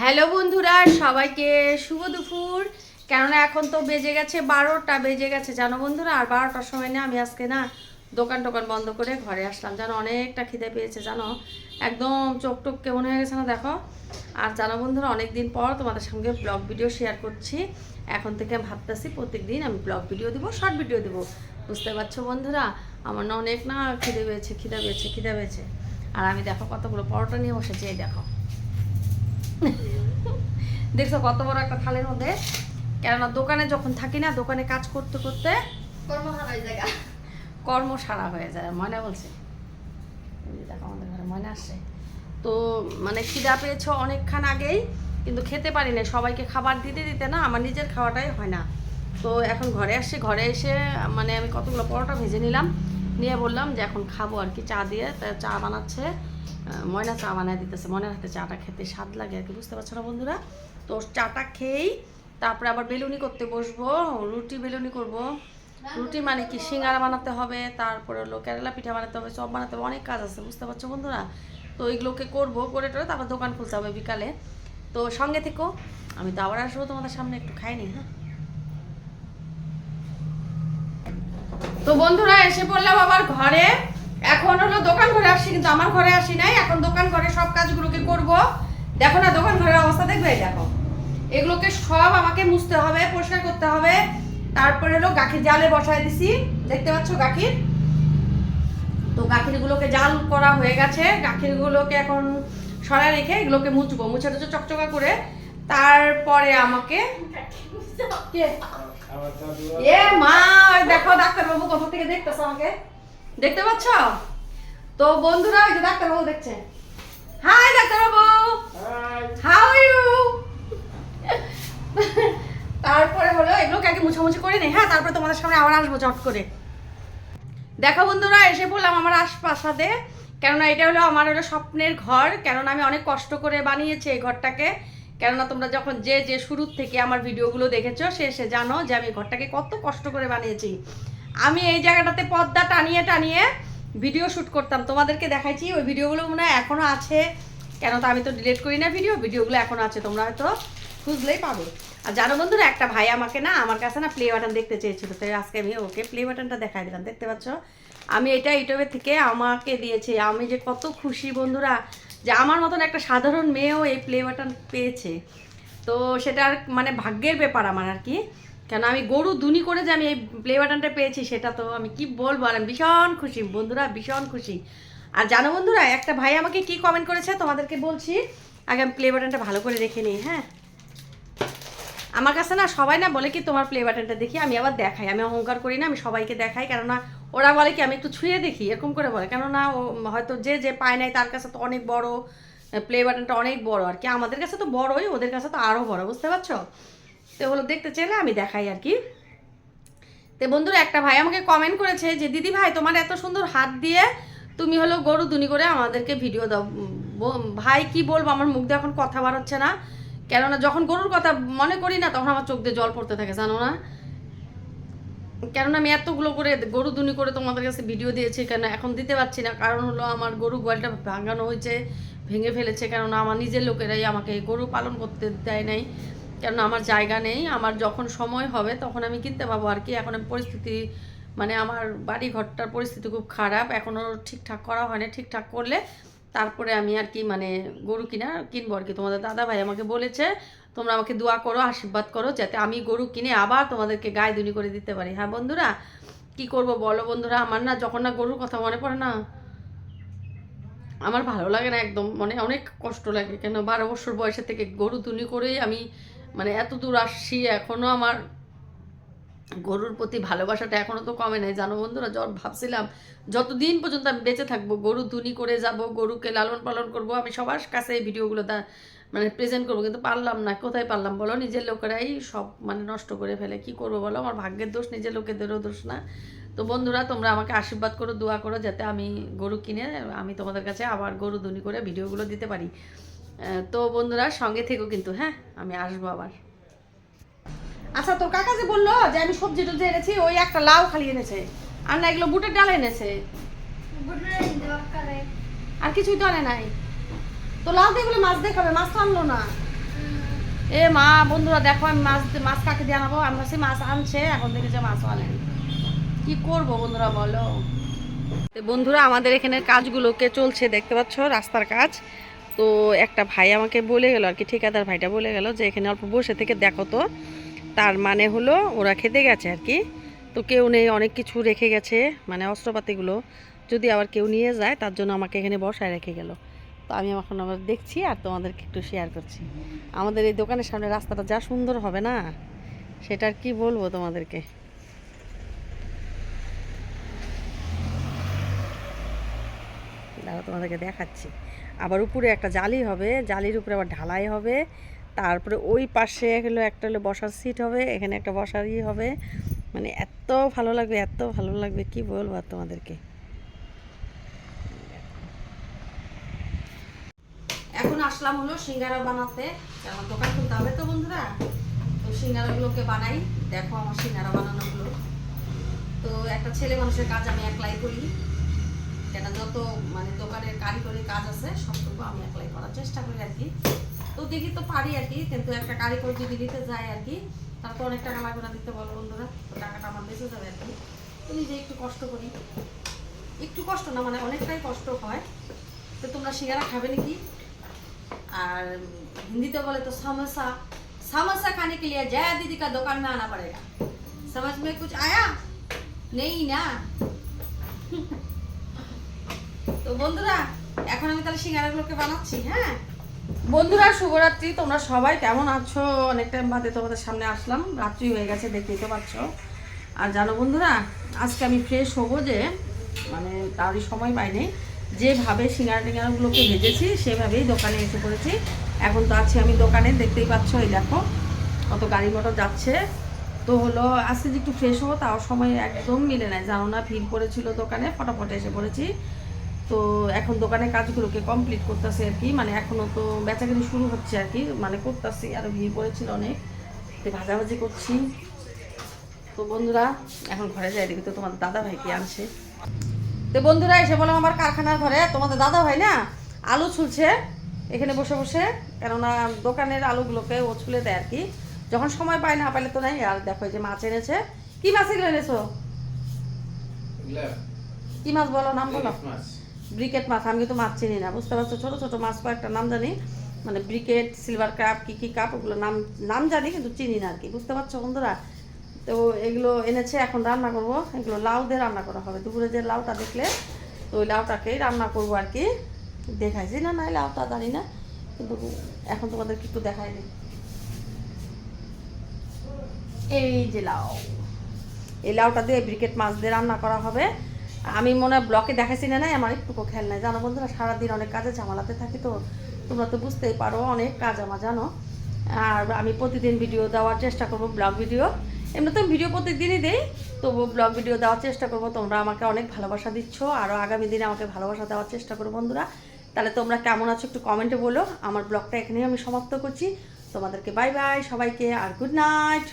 Hello বন্ধুরা, সবাইকে শুভ দুপুর। কেননা এখন তো বেজে গেছে বারোটা, বেজে গেছে, জানো বন্ধুরা? আর বারোটার সময় না আমি আজকে না দোকান টোকান বন্ধ করে ঘরে আসলাম। জানো, অনেকটা খিদে পেয়েছে, জানো? একদম চোখ টোক কেমন হয়ে গেছে না দেখো? আর জানো বন্ধুরা অনেক দিন পর তোমাদের সঙ্গে ব্লগ ভিডিও শেয়ার করছি। এখন থেকে ভাবতেছি প্রত্যেক দিন আমি ব্লগ ভিডিও দেবো শর্ট ভিডিও দেবো। বুঝতে পারছ বন্ধুরা? আমার না অনেক না খিদে পেয়েছে খিদে পেয়েছে খিদে পেয়েছে। আর আমি দেখো কতগুলো পরোটা নিয়ে বসেছি, এই দেখো। দেখছ কত বড় একটা থালের মধ্যে? কেননা দোকানে যখন থাকি না দোকানে কাজ করতে করতে কর্ম সারা হয়ে যায় ময়না বলছে। দেখো আমাদের ঘরে ময়না আসছে। তো মানে খিদা পেয়েছ অনেকক্ষণ আগেই কিন্তু খেতে পারি না সবাইকে খাবার দিতে দিতে না আমার নিজের খাওয়াটাই হয় না। তো এখন ঘরে আসছি ঘরে এসে মানে আমি কতগুলো পরোটা ভেজে নিলাম। নিয়ে বললাম যে এখন খাব আর কি চা দিয়ে। চা বানাচ্ছে। ময়না চা বানায় দিতেছে। ময়নার হাতে চাটা খেতে স্বাদ লাগে আর কি, বুঝতে পারছ না বন্ধুরা? তো চাটা খেয়েই তারপরে আবার বেলুনি করতে বসবো। রুটি বেলুনি করব। রুটি মানে কি? সিঙ্গারা বানাতে হবে, তারপরে হলো কেরালা পিঠা বানাতে হবে, চপ বানাতে হবে, অনেক কাজ আছে, বুঝতে পারছ বন্ধুরা? তো ওইগুলোকে করব, করে টোরে তারপর দোকান খুলতে হবে বিকালে। তো সঙ্গে থেকো, আমি তো আবার আসব তোমাদের সামনে একটু খাইনি হ্যাঁ? তো বন্ধুরা, এসে পড়লাম আবার ঘরে। এখন হলো দোকান ঘরে আসছি কিন্তু আমার ঘরে আসি নাই। এখন দোকান ঘরে সব কাজগুলোকে করব। দেখো না দোকান ঘরের অবস্থা দেখবে? দেখো। এগুলোকে সব আমাকে মুছতে হবে পরিষ্কার করতে হবে। তারপরে হলো গাখির জালে বসায় দিছি। দেখতে পাচ্ছ গাখির? তো গাখিরগুলোকে জাল করা হয়ে গেছে। গাখিরগুলোকে এখন সরাই রেখে এগুলোকে মুছবো। মুছে টুছে চকচকা করে তারপরে আমাকে এ মা দেখো ডাক্তারবাবু কোথা থেকে দেখতেছ আমাকে? দেখতে পাচ্ছ? তো বন্ধুরা ওই যে ডাক্তারবাবু দেখছে। হাই ডাক্তারবাবু। হাউ আর ইউ তারপরে হলো এগুলোকে আগে মুছামুছি করে নি। হ্যাঁ তারপরে তোমাদের সামনে আবার আসব চট করে। দেখো বন্ধুরা এসে পড়লাম আমার আশপাশাতে। কেননা এটা হলো আমার হলো স্বপ্নের ঘর। কেননা আমি অনেক কষ্ট করে বানিয়েছি এই ঘরটাকে। কেননা তোমরা যখন যে যে শুরুর থেকে আমার ভিডিওগুলো দেখেছ সে সে জানো যে আমি ঘরটাকে কত কষ্ট করে বানিয়েছি। আমি এই জায়গাটাতে পর্দা টানিয়ে টানিয়ে ভিডিও শ্যুট করতাম। তোমাদেরকে দেখাইছি, ওই ভিডিওগুলো মনে হয় এখনও আছে। কেন তো আমি তো ডিলিট করি না ভিডিও ভিডিওগুলো এখনও আছে, তোমরা হয়তো খুঁজলেই পাবে। আর জানো বন্ধুরা, একটা ভাই আমাকে না, আমার কাছে না প্লে বাটন দেখতে চেয়েছিল, তাই আজকে আমি ওকে প্লে বাটনটা দেখাই দিলাম, দেখতে পাচ্ছ? আমি এটা ইউটিউবের থেকে আমাকে দিয়েছে, আমি যে কত খুশি বন্ধুরা, যে আমার মতন একটা সাধারণ মেয়েও এই প্লে বাটন পেয়েছে। তো সেটার মানে ভাগ্যের ব্যাপার আমার আর কি। কেন আমি গরু দুনি করে যে আমি এই প্লে বাটনটা পেয়েছি, সেটা তো আমি কি বলব? আর আমি ভীষণ খুশি, বন্ধুরা ভীষণ খুশি। আর জানো বন্ধুরা, একটা ভাই আমাকে কি কমেন্ট করেছে তোমাদেরকে বলছি? আগে আমি প্লে বাটনটা ভালো করে রেখে নিই হ্যাঁ? আমার কাছে না সবাই না বলে কি তোমার প্লে বাটনটা দেখি, আমি আবার দেখাই। আমি অহংকার করি না, আমি সবাইকে দেখাই, কেননা ওরা বলে কি আমি একটু ছুঁয়ে দেখি, এরকম করে বলে। কেননা ও হয়তো যে যে পায় নাই তার কাছে তো অনেক বড় প্লে বাটনটা অনেক বড়। আর কি আমাদের কাছে তো বড়ই, ওদের কাছে তো আরও বড়, বুঝতে পারছ? তো ওগুলো দেখতে চাইলে আমি দেখাই আর কি। তো বন্ধুরা, একটা ভাই আমাকে কমেন্ট করেছে যে, দিদি ভাই, তোমার এত সুন্দর হাত দিয়ে তুমি হলো গরু দুনি করে আমাদেরকে ভিডিও দাও। ভাই, কি বলব? আমার মুখ দিয়ে এখন কথা বার হচ্ছে না। কেননা যখন গরুর কথা মনে করি না, তখন আমার চোখ দিয়ে জল পড়তে থাকে, জানো না? কেননা আমি এতগুলো করে গরু দুনি করে তোমাদের কাছে ভিডিও দিয়েছি, কেন এখন দিতে পারছি না। কারণ হলো আমার গরু গোয়ালটা ভাঙানো হয়েছে, ভেঙে ফেলেছে। কেননা আমার নিজের লোকেরাই আমাকে গরু পালন করতে দেয় নাই। কেননা আমার জায়গা নেই, আমার যখন সময় হবে তখন আমি কিনতে পাবো আর কি। এখন পরিস্থিতি মানে আমার বাড়ি ঘরটার পরিস্থিতি খুব খারাপ এখনও ঠিকঠাক করা হয় না ঠিকঠাক করলে তারপরে আমি আর কি মানে গরু কিনা, কিনবো আর কি। তোমাদের দাদা ভাই আমাকে বলেছে, তোমরা আমাকে দোয়া করো, আশীর্বাদ করো, যাতে আমি গরু কিনে আবার তোমাদেরকে গায়ে দুনি করে দিতে পারি। হ্যাঁ বন্ধুরা, কি করব বলো বন্ধুরা? আমার না যখন না গরুর কথা মনে পড়ে না। আমার ভালো লাগে না একদম মানে অনেক কষ্ট লাগে। কেন বারো বছর বয়সের থেকে গরু দুনি করেই আমি মানে এত দূর আসছি এখনও আমার গরুর প্রতি ভালোবাসাটা এখনও তো কমে নাই। জানো বন্ধুরা যত ভাবছিলাম, যতদিন পর্যন্ত আমি বেঁচে থাকব, গরু দুনি করে যাব, গরুকে লালন পালন করব, আমি সবার কাছে এই ভিডিওগুলো দা মানে প্রেজেন্ট করব, কিন্তু পারলাম না। কোথায় পারলাম বলো? নিজের লোকেরাই সব মানে নষ্ট করে ফেলে। কি করব বলো? আমার ভাগ্যের দোষ, নিজের লোকেদেরও দোষ না। তো বন্ধুরা, তোমরা আমাকে আশীর্বাদ করো, দোয়া করো, যাতে আমি গরু কিনে আমি তোমাদের কাছে আবার গরু দুনি করে ভিডিওগুলো দিতে পারি। তো বন্ধুরা, সঙ্গে থেকো কিন্তু হ্যাঁ? আমি আসব আবার। আচ্ছা তোর কাকা যে বলল যে আমি সবজি টবজি এনেছি, ওই একটা লাউ খালি এনেছে, আর না, এগুলো বুটের ডাল এনেছে। আর কিছুই তো আনে নাই। তো লাউ দিয়ে এগুলো মাছ দিয়ে খাবে, মাছ তো আনলো না। এ মা, বন্ধুরা, দেখো, আমি মাছ মাছ কাকে দিয়ে আনাবো? আমি ভাবছি মাছ আনছে, এখন দেখি যে মাছও আনেন। কি করব বন্ধুরা, বলো? বন্ধুরা, আমাদের এখানে কাজগুলোকে চলছে, দেখতে পাচ্ছ, রাস্তার কাজ। তো একটা ভাই আমাকে বলে গেল আর কি, ঠিকাদার ভাইটা বলে গেল যে এখানে অল্প বসে থেকে দেখো তো। তার মানে হলো ওরা খেতে গেছে আর কি। তো কেউ নেই, অনেক কিছু রেখে গেছে মানে অস্ত্রপাতিগুলো। যদি আবার কেউ নিয়ে যায়, তার জন্য আমাকে এখানে বসায় রেখে গেল। তো আমি এখন আবার দেখছি আর তোমাদেরকে একটু শেয়ার করছি। আমাদের এই দোকানের সামনে রাস্তাটা যা সুন্দর হবে না সেটা আর কি বলব তোমাদেরকে? দাঁড়া তোমাদেরকে দেখাচ্ছি। আবার উপরে একটা জালি হবে, জালির উপরে আবার ঢালাই হবে। তারপরে ওই পাশে হলো একটা হলো বসার সিট হবে, এখানে একটা বসার ই হবে। মানে এত ভালো লাগবে, এত ভালো লাগবে, কি বলব তোমাদেরকে? এখন আসলাম হলো সিঙ্গারা বানাতে। আমার দোকান খুলতে হবে তো বন্ধুরা। তো সিঙ্গারাগুলোকে বানাই। দেখো আমার সিঙ্গারা বানানোগুলো। তো একটা ছেলে মানুষের কাজ আমি একলাই করি। কেন যত মানে দোকানের কারিগরি কাজ আছে সবটুকু আমি একলাই করার চেষ্টা করি আর কি তো দেখি তো পারি আর কি কিন্তু একটা কারিগর যদি দিতে যায় আর কি তার তো অনেক টাকা লাগবে না দিতে বলো বন্ধুরা তো টাকাটা আমার বেঁচে যাবে আর কি তো নিজে একটু কষ্ট করি একটু কষ্ট না মানে অনেকটাই কষ্ট হয় তো তোমরা সিঙ্গারা খাবে নাকি और हिंदी तो बोले तो समोसा समोसा खाने के लिए जया दीदी का दुकान में आना पड़ेगा समझ में कुछ आया नहीं ना তো বন্ধুরা, এখন আমি তাহলে সিঙ্গারাগুলোকে বানাচ্ছি হ্যাঁ? বন্ধুরা, শুভরাত্রি। তোমরা সবাই কেমন আছো? অনেক টাইম বাদে তোমাদের সামনে আসলাম। রাত্রি হয়ে গেছে, দেখতেই তো পাচ্ছ। আর জানো বন্ধুরা, আজকে আমি ফ্রেশ হব যে মানে তারই সময় পাইনি। যেভাবে সিঙ্গারা টিঙ্গারাগুলোকে ভেজেছি, সেভাবেই দোকানে এসে পড়েছি। এখন তো আছি আমি দোকানে, দেখতেই পাচ্ছ, এই দেখো, কত গাড়ি মোটর যাচ্ছে। তো হলো, আজকে যে একটু ফ্রেশ হব, তাও সময় একদম মিলে নাই। জানো না, ভিড় পড়েছিল দোকানে, ফটাফট এসে পড়েছি। তো এখন দোকানের কাজগুলোকে কমপ্লিট করতেছি আর কি। মানে এখনও তো বেচাকেনি শুরু হচ্ছে আর কি। মানে করতেছি আরও ভিড় পড়েছিল অনেক। তো ভাজাভাজি করছি। তো বন্ধুরা এখন ঘরে যাই দেখি তো তোমাদের দাদা ভাই কি আনছে। তো বন্ধুরা এসে বললাম আমার কারখানার ঘরে। তোমাদের দাদা ভাই না আলু ছুলছে এখানে বসে বসে। কেননা দোকানের আলুগুলোকে ও ছুলে দেয় আর কি। যখন সময় পায় না পাইলে তো নাই। আর দেখো যে মাছ এনেছে। কি মাছ এগুলো এনেছো? কি মাছ বলো নাম বলো। মাছ। ব্রিকেট মাছ আমি তো মাছ চিনি না, বুঝতে পারছ? ছোটো ছোটো মাছ কয়েকটা নাম জানি। মানে ব্রিকেট, সিলভার কাপ কী কী কাপ ওগুলো নাম নাম জানি, কিন্তু চিনি না আর কি বুঝতে পারছ বন্ধুরা? তো এগুলো এনেছে, এখন রান্না করব। এগুলো লাউ দিয়ে রান্না করা হবে। দুপুরে যে লাউটা দেখলে, তো ওই লাউটাকেই রান্না করব আর কি দেখাইছি না, নাই লাউটা, জানি না, কিন্তু এখন তোমাদেরকে একটু দেখাই দিই। এই যে লাউ, এই লাউটা দিয়ে ব্রিকেট মাছ দিয়ে রান্না করা হবে। আমি মনে হয় ব্লকে দেখাইছি না, নাই? আমার একটুকু খেয়াল নাই। জানো বন্ধুরা, সারাদিন অনেক কাজে ঝামেলাতে থাকি তো। তোমরা তো বুঝতেই পারো, অনেক কাজ আমার, জানো? আর আমি প্রতিদিন ভিডিও দেওয়ার চেষ্টা করব ব্লগ ভিডিও এমনি তো ভিডিও প্রতিদিনই দিই তবু ব্লগ ভিডিও দেওয়ার চেষ্টা করব। তোমরা আমাকে অনেক ভালোবাসা দিচ্ছ আরও আগামী দিনে আমাকে ভালোবাসা দেওয়ার চেষ্টা করো, বন্ধুরা। তাহলে তোমরা কেমন আছো একটু কমেন্টে বলো। আমার ব্লগটা এখানেই আমি সমাপ্ত করছি। তোমাদেরকে বাই বাই সবাইকে, আর গুড নাইট